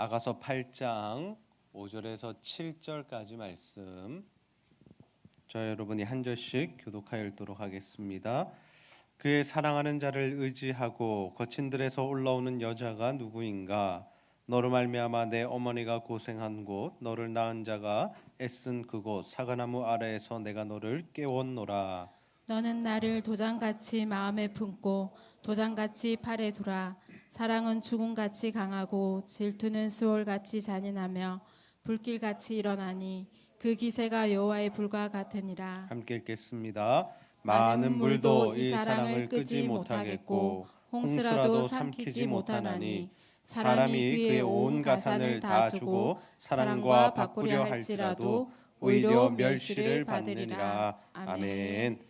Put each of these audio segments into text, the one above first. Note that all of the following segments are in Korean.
아가서 8장 5절에서 7절까지 말씀 저 여러분이 한 절씩 교독하여 읽도록 하겠습니다. 그의 사랑하는 자를 의지하고 거친 들에서 올라오는 여자가 누구인가? 너로 말미암아 내 어머니가 고생한 곳 너를 낳은 자가 애쓴 그곳 사과나무 아래에서 내가 너를 깨웠노라. 너는 나를 도장같이 마음에 품고 도장같이 팔에 두라. 사랑은 죽음같이 강하고 질투는 수월같이 잔인하며 불길같이 일어나니 그 기세가 여호와의 불과 같으니라. 함께 읽겠습니다. 많은 물도 이 사랑을 끄지 못하겠고 홍수라도 삼키지 못하나니 사람이 그의 온 가산을 다 주고 사랑과 바꾸려 할지라도 오히려 멸시를 받으리라. 아멘.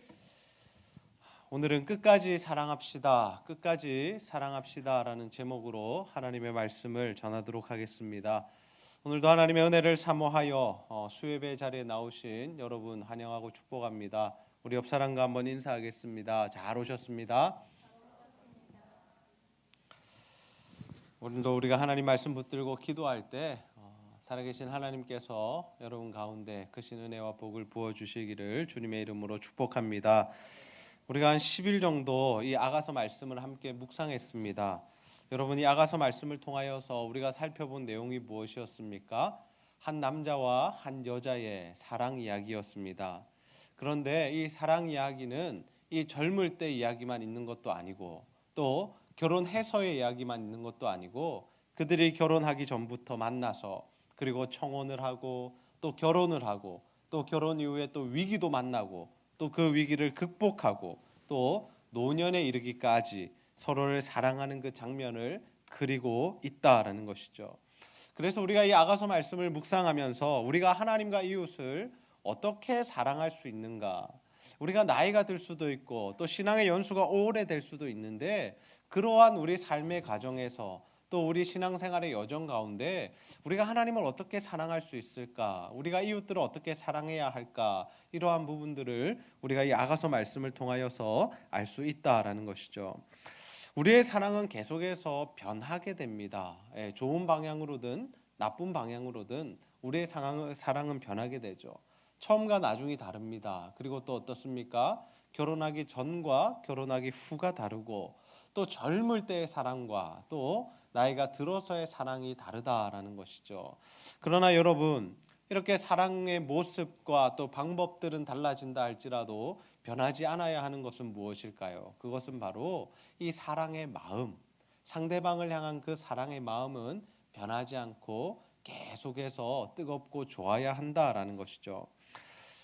오늘은 끝까지 사랑합시다. 끝까지 사랑합시다라는 제목으로 하나님의 말씀을 전하도록 하겠습니다. 오늘도 하나님의 은혜를 사모하여 어, 수예배 자리에 나오신 여러분 환영하고 축복합니다. 우리 옆 사람과 한번 인사하겠습니다. 잘 오셨습니다. 오늘도 우리가 하나님 말씀 붙들고 기도할 때 어, 살아계신 하나님께서 여러분 가운데 크신 은혜와 복을 부어 주시기를 주님의 이름으로 축복합니다. 우리가 한 10일 정도 이 아가서 말씀을 함께 묵상했습니다. 여러분이 아가서 말씀을 통하여서 우리가 살펴본 내용이 무엇이었습니까? 한 남자와 한 여자의 사랑 이야기였습니다. 그런데 이 사랑 이야기는 이 젊을 때 이야기만 있는 것도 아니고 또 결혼해서의 이야기만 있는 것도 아니고 그들이 결혼하기 전부터 만나서 그리고 청혼을 하고 또 결혼을 하고 또 결혼 이후에 또 위기도 만나고 또 그 위기를 극복하고 또 노년에 이르기까지 서로를 사랑하는 그 장면을 그리고 있다라는 것이죠. 그래서 우리가 이 아가서 말씀을 묵상하면서 우리가 하나님과 이웃을 어떻게 사랑할 수 있는가? 우리가 나이가 들 수도 있고 또 신앙의 연수가 오래 될 수도 있는데 그러한 우리 삶의 과정에서 또 우리 신앙생활의 여정 가운데 우리가 하나님을 어떻게 사랑할 수 있을까? 우리가 이웃들을 어떻게 사랑해야 할까? 이러한 부분들을 우리가 이 아가서 말씀을 통하여서 알 수 있다라는 것이죠. 우리의 사랑은 계속해서 변하게 됩니다. 예, 좋은 방향으로든 나쁜 방향으로든 우리의 사랑은, 변하게 되죠. 처음과 나중이 다릅니다. 그리고 또 어떻습니까? 결혼하기 전과 결혼하기 후가 다르고 또 젊을 때의 사랑과 또 나이가 들어서의 사랑이 다르다라는 것이죠. 그러나 여러분 이렇게 사랑의 모습과 또 방법들은 달라진다 할지라도 변하지 않아야 하는 것은 무엇일까요? 그것은 바로 이 사랑의 마음, 상대방을 향한 그 사랑의 마음은 변하지 않고 계속해서 뜨겁고 좋아야 한다라는 것이죠.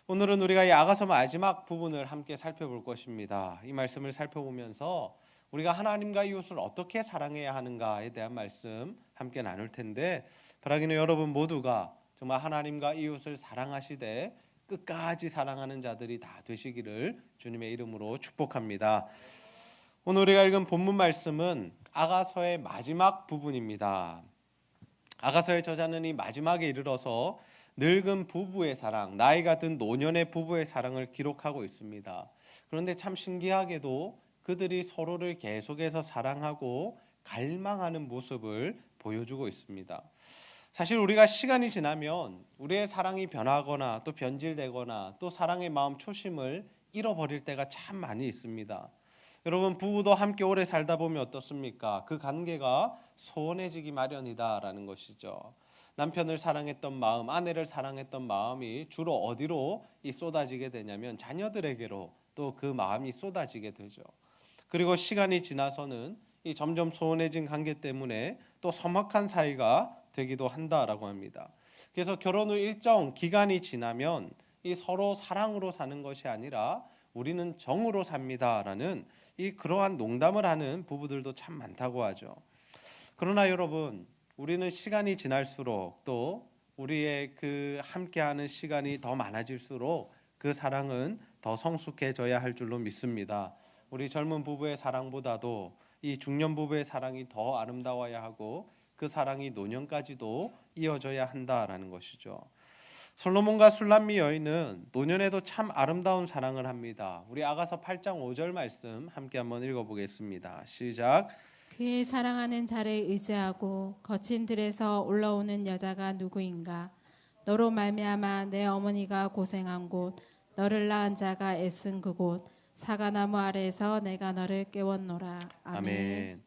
오늘은 우리가 이 아가서 마지막 부분을 함께 살펴볼 것입니다. 이 말씀을 살펴보면서 우리가 하나님과 이웃을 어떻게 사랑해야 하는가에 대한 말씀 함께 나눌 텐데 바라기는 여러분 모두가 정말 하나님과 이웃을 사랑하시되 끝까지 사랑하는 자들이 다 되시기를 주님의 이름으로 축복합니다. 오늘 우리가 읽은 본문 말씀은 아가서의 마지막 부분입니다. 아가서의 저자는 이 마지막에 이르러서 늙은 부부의 사랑, 나이가 든 노년의 부부의 사랑을 기록하고 있습니다. 그런데 참 신기하게도 그들이 서로를 계속해서 사랑하고 갈망하는 모습을 보여주고 있습니다. 사실 우리가 시간이 지나면 우리의 사랑이 변하거나 또 변질되거나 또 사랑의 마음 초심을 잃어버릴 때가 참 많이 있습니다. 여러분 부부도 함께 오래 살다 보면 어떻습니까? 그 관계가 소원해지기 마련이다라는 것이죠. 남편을 사랑했던 마음, 아내를 사랑했던 마음이 주로 어디로 이 쏟아지게 되냐면 자녀들에게로 또 그 마음이 쏟아지게 되죠. 그리고 시간이 지나서는 이 점점 소원해진 관계 때문에 또 서먹한 사이가 되기도 한다라고 합니다. 그래서 결혼 후 일정 기간이 지나면 이 서로 사랑으로 사는 것이 아니라 우리는 정으로 삽니다라는 이 그러한 농담을 하는 부부들도 참 많다고 하죠. 그러나 여러분, 우리는 시간이 지날수록 또 우리의 그 함께하는 시간이 더 많아질수록 그 사랑은 더 성숙해져야 할 줄로 믿습니다. 우리 젊은 부부의 사랑보다도 이 중년 부부의 사랑이 더 아름다워야 하고 그 사랑이 노년까지도 이어져야 한다라는 것이죠. 솔로몬과 술람미 여인은 노년에도 참 아름다운 사랑을 합니다. 우리 아가서 8장 5절 말씀 함께 한번 읽어보겠습니다. 시작. 그의 사랑하는 자를 의지하고 거친 들에서 올라오는 여자가 누구인가? 너로 말미암아 내 어머니가 고생한 곳, 너를 낳은 자가 애쓴 그곳, 사과나무 아래에서 내가 너를 깨웠노라. 아멘. 아멘.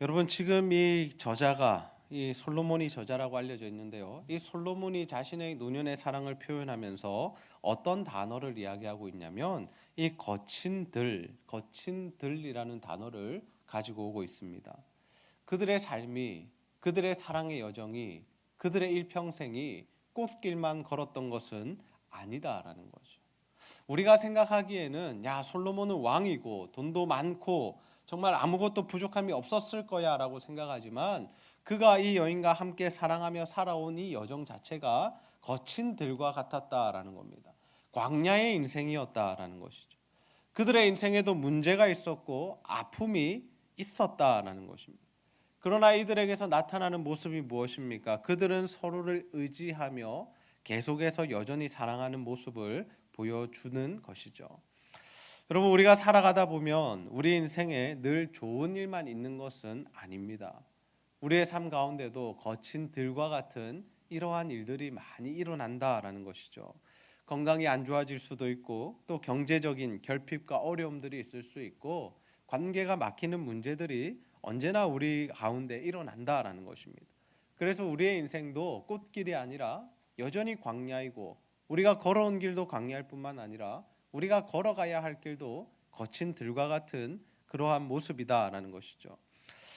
여러분 지금 이 저자가 이 솔로몬이 저자라고 알려져 있는데요. 이 솔로몬이 자신의 노년의 사랑을 표현하면서 어떤 단어를 이야기하고 있냐면 이 거친 들, 거친 들이라는 단어를 가지고 오고 있습니다. 그들의 삶이 그들의 사랑의 여정이 그들의 일평생이 꽃길만 걸었던 것은 아니다라는 거죠. 우리가 생각하기에는 야 솔로몬은 왕이고 돈도 많고 정말 아무것도 부족함이 없었을 거야라고 생각하지만 그가 이 여인과 함께 사랑하며 살아온 이 여정 자체가 거친 들과 같았다라는 겁니다. 광야의 인생이었다라는 것이죠. 그들의 인생에도 문제가 있었고 아픔이 있었다라는 것입니다. 그러나 이들에게서 나타나는 모습이 무엇입니까? 그들은 서로를 의지하며 계속해서 여전히 사랑하는 모습을 보여주는 것이죠. 여러분 우리가 살아가다 보면 우리 인생에 늘 좋은 일만 있는 것은 아닙니다. 우리의 삶 가운데도 거친 들과 같은 이러한 일들이 많이 일어난다라는 것이죠. 건강이 안 좋아질 수도 있고 또 경제적인 결핍과 어려움들이 있을 수 있고 관계가 막히는 문제들이 언제나 우리 가운데 일어난다라는 것입니다. 그래서 우리의 인생도 꽃길이 아니라 여전히 광야이고 우리가 걸어온 길도 광야일 뿐만 아니라 우리가 걸어가야 할 길도 거친 들과 같은 그러한 모습이다라는 것이죠.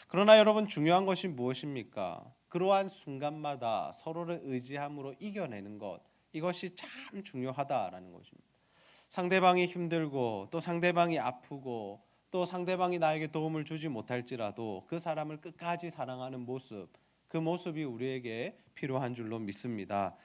그러나 여러분 중요한 것이 무엇입니까? 그러한 순간마다 서로를 의지함으로 이겨내는 것 이것이 참 중요하다라는 것입니다. 상대방이 힘들고 또 상대방이 아프고 또 상대방이 나에게 도움을 주지 못할지라도 그 사람을 끝까지 사랑하는 모습 그 모습이 우리에게 필요한 줄로 믿습니다.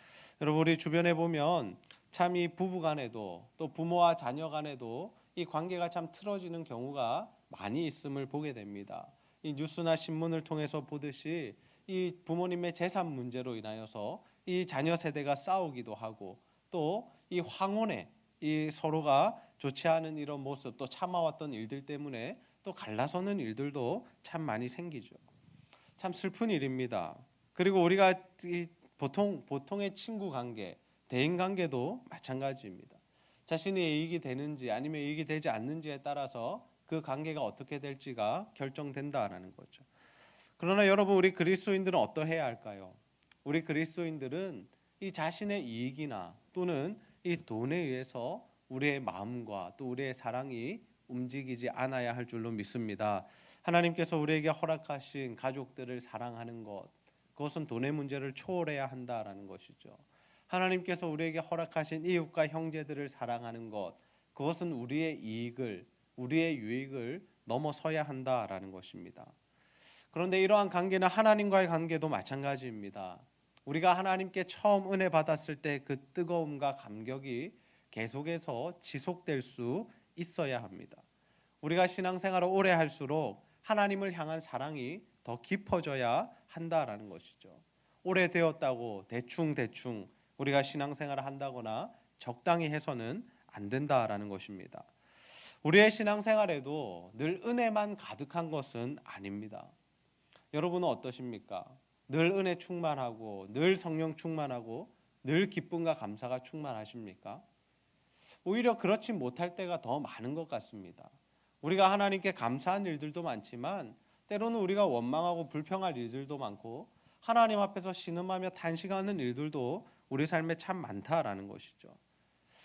여러분 우리 주변에 보면 참 이 부부 간에도 또 부모와 자녀 간에도 이 관계가 참 틀어지는 경우가 많이 있음을 보게 됩니다. 이 뉴스나 신문을 통해서 보듯이 이 부모님의 재산 문제로 인하여서 이 자녀 세대가 싸우기도 하고 또 이 황혼에 이 서로가 좋지 않은 이런 모습 또 참아왔던 일들 때문에 또 갈라서는 일들도 참 많이 생기죠. 참 슬픈 일입니다. 그리고 우리가 이 보통 보통의 친구 관계, 대인 관계도 마찬가지입니다. 자신이 이익이 되는지 아니면 이익이 되지 않는지에 따라서 그 관계가 어떻게 될지가 결정된다라는 거죠. 그러나 여러분 우리 그리스도인들은 어떠해야 할까요? 우리 그리스도인들은 이 자신의 이익이나 또는 이 돈에 의해서 우리의 마음과 또 우리의 사랑이 움직이지 않아야 할 줄로 믿습니다. 하나님께서 우리에게 허락하신 가족들을 사랑하는 것 그것은 돈의 문제를 초월해야 한다라는 것이죠. 하나님께서 우리에게 허락하신 이웃과 형제들을 사랑하는 것 그것은 우리의 이익을 우리의 유익을 넘어서야 한다라는 것입니다. 그런데 이러한 관계는 하나님과의 관계도 마찬가지입니다. 우리가 하나님께 처음 은혜 받았을 때 그 뜨거움과 감격이 계속해서 지속될 수 있어야 합니다. 우리가 신앙생활을 오래 할수록 하나님을 향한 사랑이 더 깊어져야 한다라는 것이죠. 오래 되었다고 대충 대충 우리가 신앙생활을 한다거나 적당히 해서는 안 된다라는 것입니다. 우리의 신앙생활에도 늘 은혜만 가득한 것은 아닙니다. 여러분은 어떠십니까? 늘 은혜 충만하고 늘 성령 충만하고 늘 기쁨과 감사가 충만하십니까? 오히려 그렇지 못할 때가 더 많은 것 같습니다. 우리가 하나님께 감사한 일들도 많지만 때로는 우리가 원망하고 불평할 일들도 많고 하나님 앞에서 신음하며 탄식하는 일들도 우리 삶에 참 많다라는 것이죠.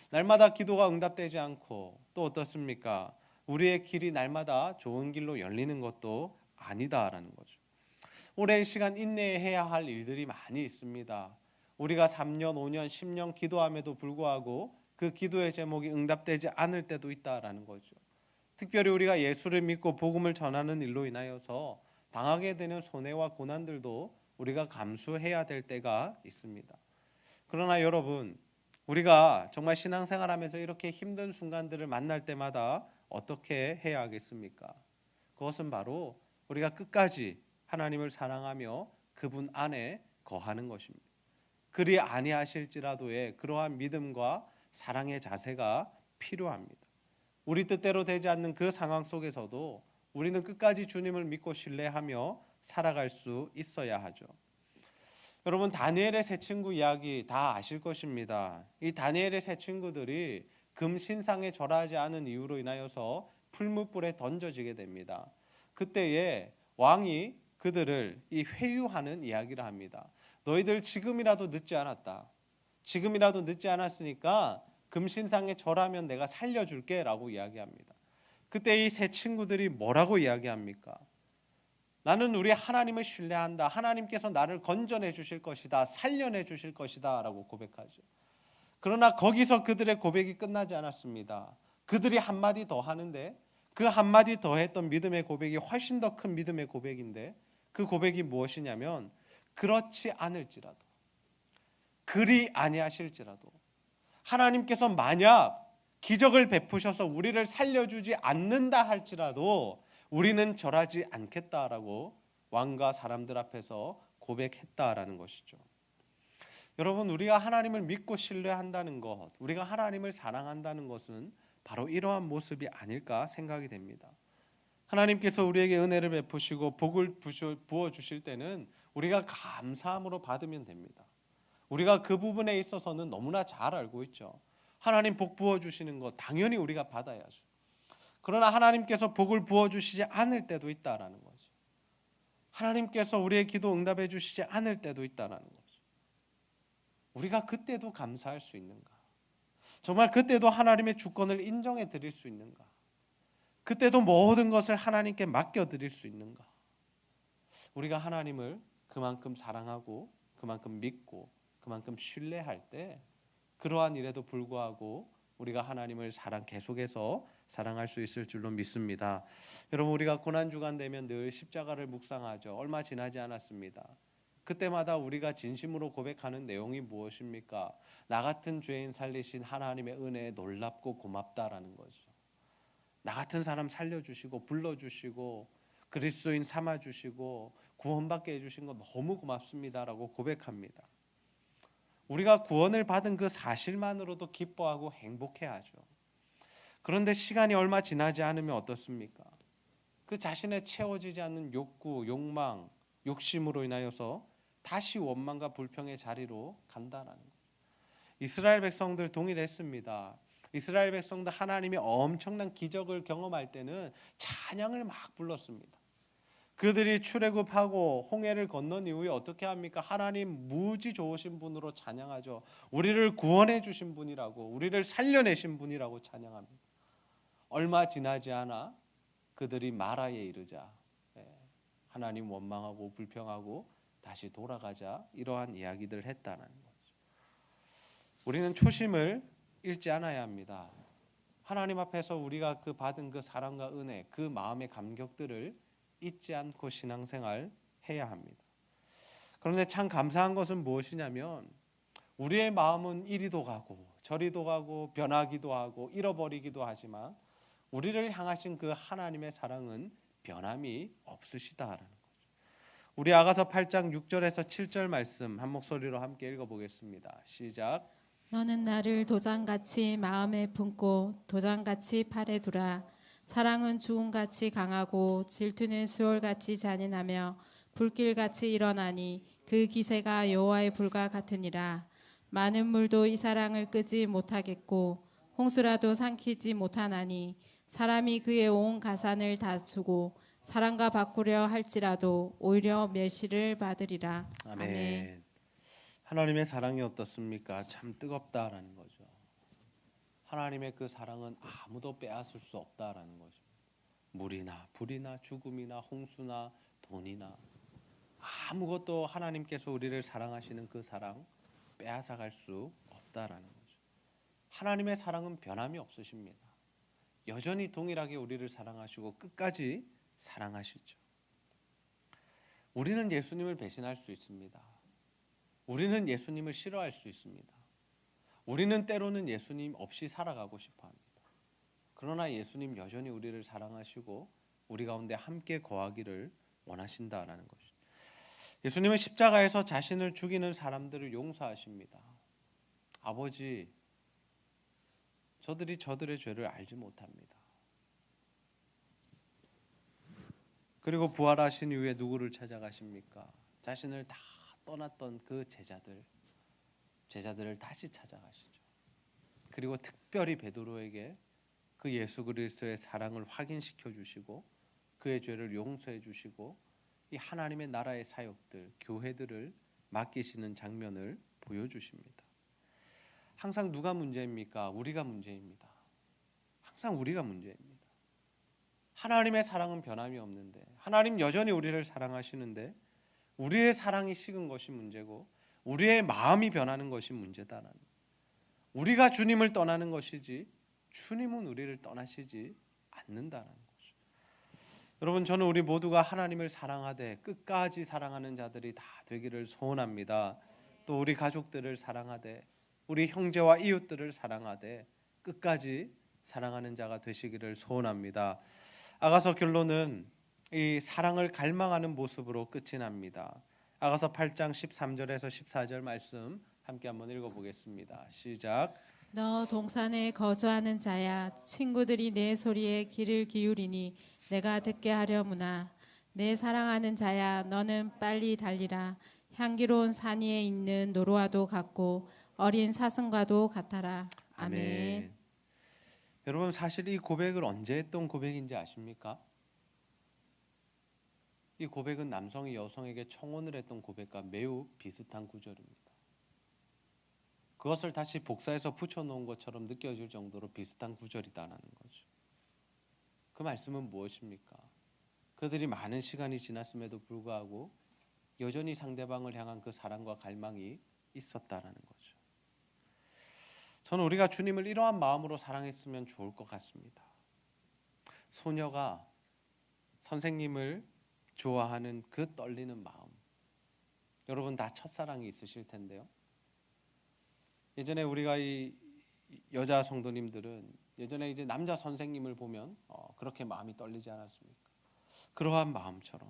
날마다 기도가 응답되지 않고 또 어떻습니까? 우리의 길이 날마다 좋은 길로 열리는 것도 아니다라는 거죠. 오랜 시간 인내해야 할 일들이 많이 있습니다. 우리가 3년, 5년, 10년 기도함에도 불구하고 그 기도의 제목이 응답되지 않을 때도 있다라는 거죠. 특별히 우리가 예수를 믿고 복음을 전하는 일로 인하여서 당하게 되는 손해와 고난들도 우리가 감수해야 될 때가 있습니다. 그러나 여러분, 우리가 정말 신앙생활하면서 이렇게 힘든 순간들을 만날 때마다 어떻게 해야 하겠습니까? 그것은 바로 우리가 끝까지 하나님을 사랑하며 그분 안에 거하는 것입니다. 그리 아니하실지라도의 그러한 믿음과 사랑의 자세가 필요합니다. 우리 뜻대로 되지 않는 그 상황 속에서도 우리는 끝까지 주님을 믿고 신뢰하며 살아갈 수 있어야 하죠. 여러분 다니엘의 세 친구 이야기 다 아실 것입니다. 이 다니엘의 세 친구들이 금신상에 절하지 않은 이유로 인하여서 풀무불에 던져지게 됩니다. 그때에 왕이 그들을 이 회유하는 이야기를 합니다. 너희들 지금이라도 늦지 않았다. 지금이라도 늦지 않았으니까 금신상에 절하면 내가 살려줄게라고 이야기합니다. 그때 이 세 친구들이 뭐라고 이야기합니까? 나는 우리 하나님을 신뢰한다. 하나님께서 나를 건져내 주실 것이다. 살려내 주실 것이다라고 고백하죠. 그러나 거기서 그들의 고백이 끝나지 않았습니다. 그들이 한마디 더 하는데 그 한마디 더 했던 믿음의 고백이 훨씬 더 큰 믿음의 고백인데 그 고백이 무엇이냐면 그렇지 않을지라도 그리 아니하실지라도 하나님께서 만약 기적을 베푸셔서 우리를 살려주지 않는다 할지라도 우리는 절하지 않겠다라고 왕과 사람들 앞에서 고백했다라는 것이죠. 여러분 우리가 하나님을 믿고 신뢰한다는 것, 우리가 하나님을 사랑한다는 것은 바로 이러한 모습이 아닐까 생각이 됩니다. 하나님께서 우리에게 은혜를 베푸시고 복을 부어 주실 때는 우리가 감사함으로 받으면 됩니다. 우리가 그 부분에 있어서는 너무나 잘 알고 있죠. 하나님 복 부어 주시는 것 당연히 우리가 받아야죠. 그러나 하나님께서 복을 부어 주시지 않을 때도 있다라는 거죠. 하나님께서 우리의 기도 응답해 주시지 않을 때도 있다라는 거죠. 우리가 그때도 감사할 수 있는가? 정말 그때도 하나님의 주권을 인정해 드릴 수 있는가? 그때도 모든 것을 하나님께 맡겨 드릴 수 있는가? 우리가 하나님을 그만큼 사랑하고 그만큼 믿고 그만큼 신뢰할 때 그러한 일에도 불구하고 우리가 하나님을 사랑 계속해서 사랑할 수 있을 줄로 믿습니다. 여러분 우리가 고난 주간 되면 늘 십자가를 묵상하죠. 얼마 지나지 않았습니다. 그때마다 우리가 진심으로 고백하는 내용이 무엇입니까? 나 같은 죄인 살리신 하나님의 은혜에 놀랍고 고맙다라는 거죠. 나 같은 사람 살려주시고 불러주시고 그리스도인 삼아주시고 구원받게 해주신 거 너무 고맙습니다라고 고백합니다. 우리가 구원을 받은 그 사실만으로도 기뻐하고 행복해하죠. 그런데 시간이 얼마 지나지 않으면 어떻습니까? 그 자신의 채워지지 않는 욕구, 욕망, 욕심으로 인하여서 다시 원망과 불평의 자리로 간다라는 거죠. 이스라엘 백성들 동일했습니다. 이스라엘 백성들 하나님이 엄청난 기적을 경험할 때는 찬양을 막 불렀습니다. 그들이 출애굽하고 홍해를 건넌 이후에 어떻게 합니까? 하나님 무지 좋으신 분으로 찬양하죠. 우리를 구원해 주신 분이라고, 우리를 살려내신 분이라고 찬양합니다. 얼마 지나지 않아 그들이 마라에 이르자 예, 하나님 원망하고 불평하고 다시 돌아가자 이러한 이야기들을 했다는 거죠. 우리는 초심을 잃지 않아야 합니다. 하나님 앞에서 우리가 그 받은 그 사랑과 은혜, 그 마음의 감격들을 잊지 않고 신앙생활 해야 합니다. 그런데 참 감사한 것은 무엇이냐면 우리의 마음은 이리도 가고 저리도 가고 변하기도 하고 잃어버리기도 하지만 우리를 향하신 그 하나님의 사랑은 변함이 없으시다라는 거죠. 우리 아가서 8장 6절에서 7절 말씀 한 목소리로 함께 읽어 보겠습니다. 시작. 너는 나를 도장같이 마음에 품고 도장같이 팔에 두라. 사랑은 죽음같이 강하고 질투는 수월같이 잔인하며 불길같이 일어나니 그 기세가 여호와의 불과 같으니라. 많은 물도 이 사랑을 끄지 못하겠고 홍수라도 삼키지 못하나니 사람이 그의 온 가산을 다 주고 사랑과 바꾸려 할지라도 오히려 멸시를 받으리라. 아멘. 아멘. 하나님의 사랑이 어떻습니까? 참 뜨겁다라는 거죠. 하나님의 그 사랑은 아무도 빼앗을 수 없다라는 거죠. 물이나 불이나 죽음이나 홍수나 돈이나 아무것도 하나님께서 우리를 사랑하시는 그 사랑 빼앗아 갈 수 없다라는 거죠. 하나님의 사랑은 변함이 없으십니다. 여전히 동일하게 우리를 사랑하시고 끝까지 사랑하시죠. 우리는 예수님을 배신할 수 있습니다. 우리는 예수님을 싫어할 수 있습니다. 우리는 때로는 예수님 없이 살아가고 싶어 합니다. 그러나 예수님 여전히 우리를 사랑하시고 우리 가운데 함께 거하기를 원하신다라는 것이죠. 예수님은 십자가에서 자신을 죽이는 사람들을 용서하십니다. 아버지, 저들이 저들의 죄를 알지 못합니다. 그리고 부활하신 이후에 누구를 찾아가십니까? 자신을 다 떠났던 그 제자들 제자들을 다시 찾아가시죠. 그리고 특별히 베드로에게 그 예수 그리스도의 사랑을 확인시켜 주시고 그의 죄를 용서해 주시고 이 하나님의 나라의 사역들 교회들을 맡기시는 장면을 보여주십니다. 항상 누가 문제입니까? 우리가 문제입니다. 항상 우리가 문제입니다. 하나님의 사랑은 변함이 없는데 하나님 여전히 우리를 사랑하시는데 우리의 사랑이 식은 것이 문제고 우리의 마음이 변하는 것이 문제다라는 우리가 주님을 떠나는 것이지 주님은 우리를 떠나시지 않는다는 거죠. 여러분 저는 우리 모두가 하나님을 사랑하되 끝까지 사랑하는 자들이 다 되기를 소원합니다. 또 우리 가족들을 사랑하되 우리 형제와 이웃들을 사랑하되 끝까지 사랑하는 자가 되시기를 소원합니다. 아가서 결론은 이 사랑을 갈망하는 모습으로 끝이 납니다. 아가서 8장 13절에서 14절 말씀 함께 한번 읽어보겠습니다. 시작. 너 동산에 거주하는 자야 친구들이 내 소리에 귀를 기울이니 내가 듣게 하려무나 내 사랑하는 자야 너는 빨리 달리라 향기로운 산 위에 있는 노루와도 같고 어린 사슴과도 같아라 아멘. 여러분 사실 이 고백을 언제 했던 고백인지 아십니까? 이 고백은 남성이 여성에게 청혼을 했던 고백과 매우 비슷한 구절입니다. 그것을 다시 복사해서 붙여놓은 것처럼 느껴질 정도로 비슷한 구절이다라는 거죠. 그 말씀은 무엇입니까? 그들이 많은 시간이 지났음에도 불구하고 여전히 상대방을 향한 그 사랑과 갈망이 있었다라는 거죠. 저는 우리가 주님을 이러한 마음으로 사랑했으면 좋을 것 같습니다. 소녀가 선생님을 좋아하는 그 떨리는 마음. 여러분 다 첫사랑이 있으실 텐데요. 예전에 우리가 이 여자 성도님들은 예전에 이제 남자 선생님을 보면 어, 그렇게 마음이 떨리지 않았습니까? 그러한 마음처럼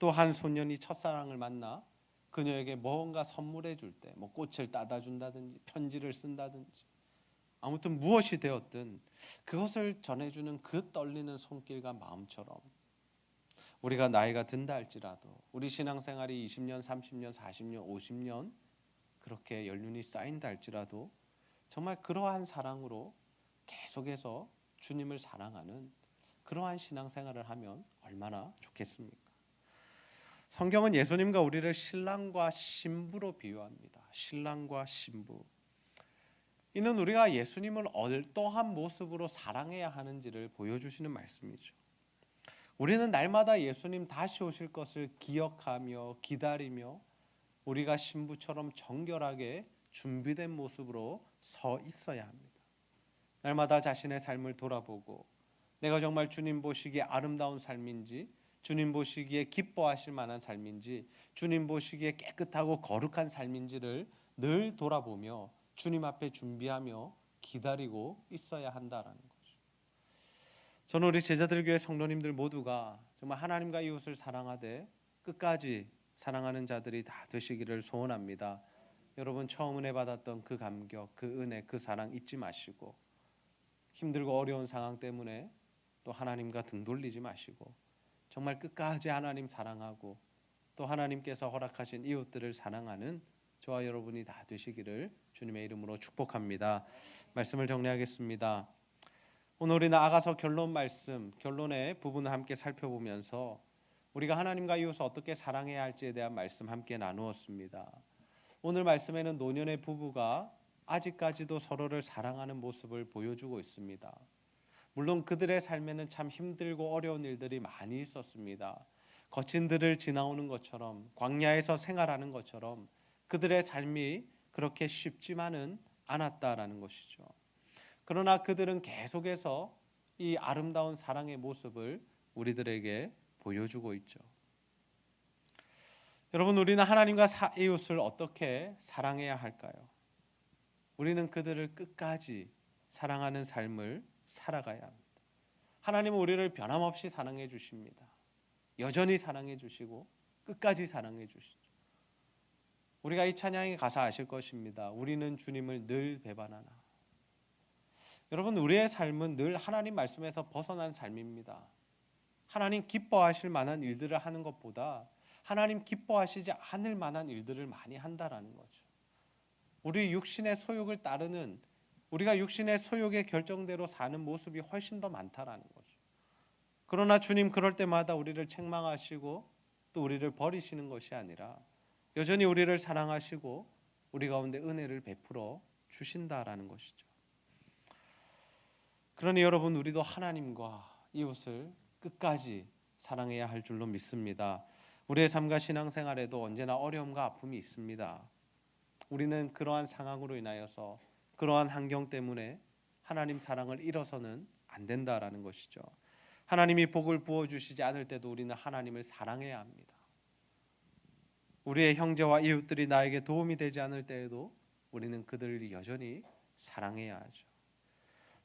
또 한 소년이 첫사랑을 만나 그녀에게 뭔가 선물해 줄 때, 뭐 꽃을 따다 준다든지 편지를 쓴다든지 아무튼 무엇이 되었든 그것을 전해주는 그 떨리는 손길과 마음처럼 우리가 나이가 든다 할지라도 우리 신앙생활이 20년, 30년, 40년, 50년 그렇게 연륜이 쌓인다 할지라도 정말 그러한 사랑으로 계속해서 주님을 사랑하는 그러한 신앙생활을 하면 얼마나 좋겠습니까? 성경은 예수님과 우리를 신랑과 신부로 비유합니다. 신랑과 신부. 이는 우리가 예수님을 어떠한 모습으로 사랑해야 하는지를 보여주시는 말씀이죠. 우리는 날마다 예수님 다시 오실 것을 기억하며 기다리며 우리가 신부처럼 정결하게 준비된 모습으로 서 있어야 합니다. 날마다 자신의 삶을 돌아보고 내가 정말 주님 보시기에 아름다운 삶인지 주님 보시기에 기뻐하실 만한 삶인지 주님 보시기에 깨끗하고 거룩한 삶인지를 늘 돌아보며 주님 앞에 준비하며 기다리고 있어야 한다라는 거죠. 저는 우리 제자들 교회 성도님들 모두가 정말 하나님과 이웃을 사랑하되 끝까지 사랑하는 자들이 다 되시기를 소원합니다. 여러분 처음 은혜 받았던 그 감격, 그 은혜, 그 사랑 잊지 마시고 힘들고 어려운 상황 때문에 또 하나님과 등 돌리지 마시고 정말 끝까지 하나님 사랑하고 또 하나님께서 허락하신 이웃들을 사랑하는 저와 여러분이 다 되시기를 주님의 이름으로 축복합니다. 말씀을 정리하겠습니다. 오늘 우리는 아가서 결론 말씀, 결론의 부분을 함께 살펴보면서 우리가 하나님과 이웃을 어떻게 사랑해야 할지에 대한 말씀 함께 나누었습니다. 오늘 말씀에는 노년의 부부가 아직까지도 서로를 사랑하는 모습을 보여주고 있습니다. 물론 그들의 삶에는 참 힘들고 어려운 일들이 많이 있었습니다. 거친 들을 지나오는 것처럼 광야에서 생활하는 것처럼 그들의 삶이 그렇게 쉽지만은 않았다라는 것이죠. 그러나 그들은 계속해서 이 아름다운 사랑의 모습을 우리들에게 보여주고 있죠. 여러분 우리는 하나님과 사, 이웃을 어떻게 사랑해야 할까요? 우리는 그들을 끝까지 사랑하는 삶을 살아가야 합니다. 하나님은 우리를 변함없이 사랑해 주십니다. 여전히 사랑해 주시고 끝까지 사랑해 주시죠. 우리가 이 찬양에 가사 아실 것입니다. 우리는 주님을 늘 배반하나. 여러분 우리의 삶은 늘 하나님 말씀에서 벗어난 삶입니다. 하나님 기뻐하실 만한 일들을 하는 것보다 하나님 기뻐하시지 않을 만한 일들을 많이 한다라는 거죠. 우리 육신의 소욕을 따르는 우리가 육신의 소욕의 결정대로 사는 모습이 훨씬 더 많다라는 거죠. 그러나 주님 그럴 때마다 우리를 책망하시고 또 우리를 버리시는 것이 아니라 여전히 우리를 사랑하시고 우리 가운데 은혜를 베풀어 주신다라는 것이죠. 그러니 여러분 우리도 하나님과 이웃을 끝까지 사랑해야 할 줄로 믿습니다. 우리의 삶과 신앙생활에도 언제나 어려움과 아픔이 있습니다. 우리는 그러한 상황으로 인하여서 그러한 환경 때문에 하나님 사랑을 잃어서는 안 된다라는 것이죠. 하나님이 복을 부어 주시지 않을 때도 우리는 하나님을 사랑해야 합니다. 우리의 형제와 이웃들이 나에게 도움이 되지 않을 때에도 우리는 그들을 여전히 사랑해야 하죠.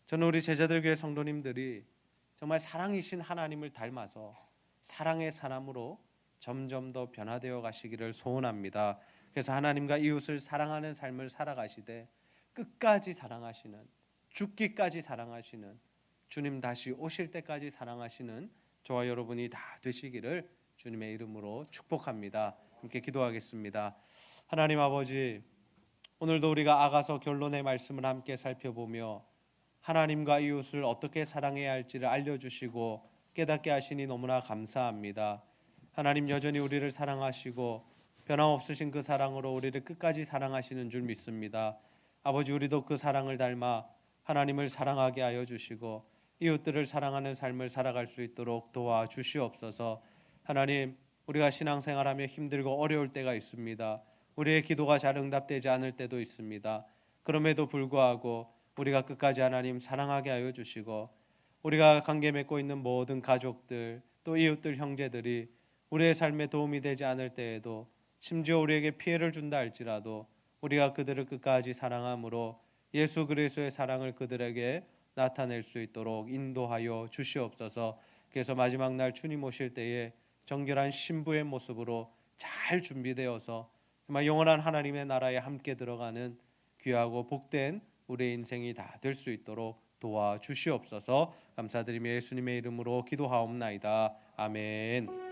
저는 우리 제자들 교회 성도님들이 정말 사랑이신 하나님을 닮아서 사랑의 사람으로 점점 더 변화되어 가시기를 소원합니다. 그래서 하나님과 이웃을 사랑하는 삶을 살아가시되 끝까지 사랑하시는 죽기까지 사랑하시는 주님 다시 오실 때까지 사랑하시는 저와 여러분이 다 되시기를 주님의 이름으로 축복합니다. 함께 기도하겠습니다. 하나님 아버지 오늘도 우리가 아가서 결론의 말씀을 함께 살펴보며 하나님과 이웃을 어떻게 사랑해야 할지를 알려주시고 깨닫게 하시니 너무나 감사합니다. 하나님 여전히 우리를 사랑하시고 변함없으신 그 사랑으로 우리를 끝까지 사랑하시는 줄 믿습니다. 아버지 우리도 그 사랑을 닮아 하나님을 사랑하게 하여 주시고 이웃들을 사랑하는 삶을 살아갈 수 있도록 도와 주시옵소서. 하나님 우리가 신앙생활하며 힘들고 어려울 때가 있습니다. 우리의 기도가 잘 응답되지 않을 때도 있습니다. 그럼에도 불구하고 우리가 끝까지 하나님 사랑하게 하여 주시고 우리가 관계 맺고 있는 모든 가족들 또 이웃들 형제들이 우리의 삶에 도움이 되지 않을 때에도 심지어 우리에게 피해를 준다 할지라도 우리가 그들을 끝까지 사랑함으로 예수 그리스도의 사랑을 그들에게 나타낼 수 있도록 인도하여 주시옵소서. 그래서 마지막 날 주님 오실 때에 정결한 신부의 모습으로 잘 준비되어서 정말 영원한 하나님의 나라에 함께 들어가는 귀하고 복된 우리의 인생이 다 될 수 있도록 도와 주시옵소서. 감사드리며 예수님의 이름으로 기도하옵나이다. 아멘.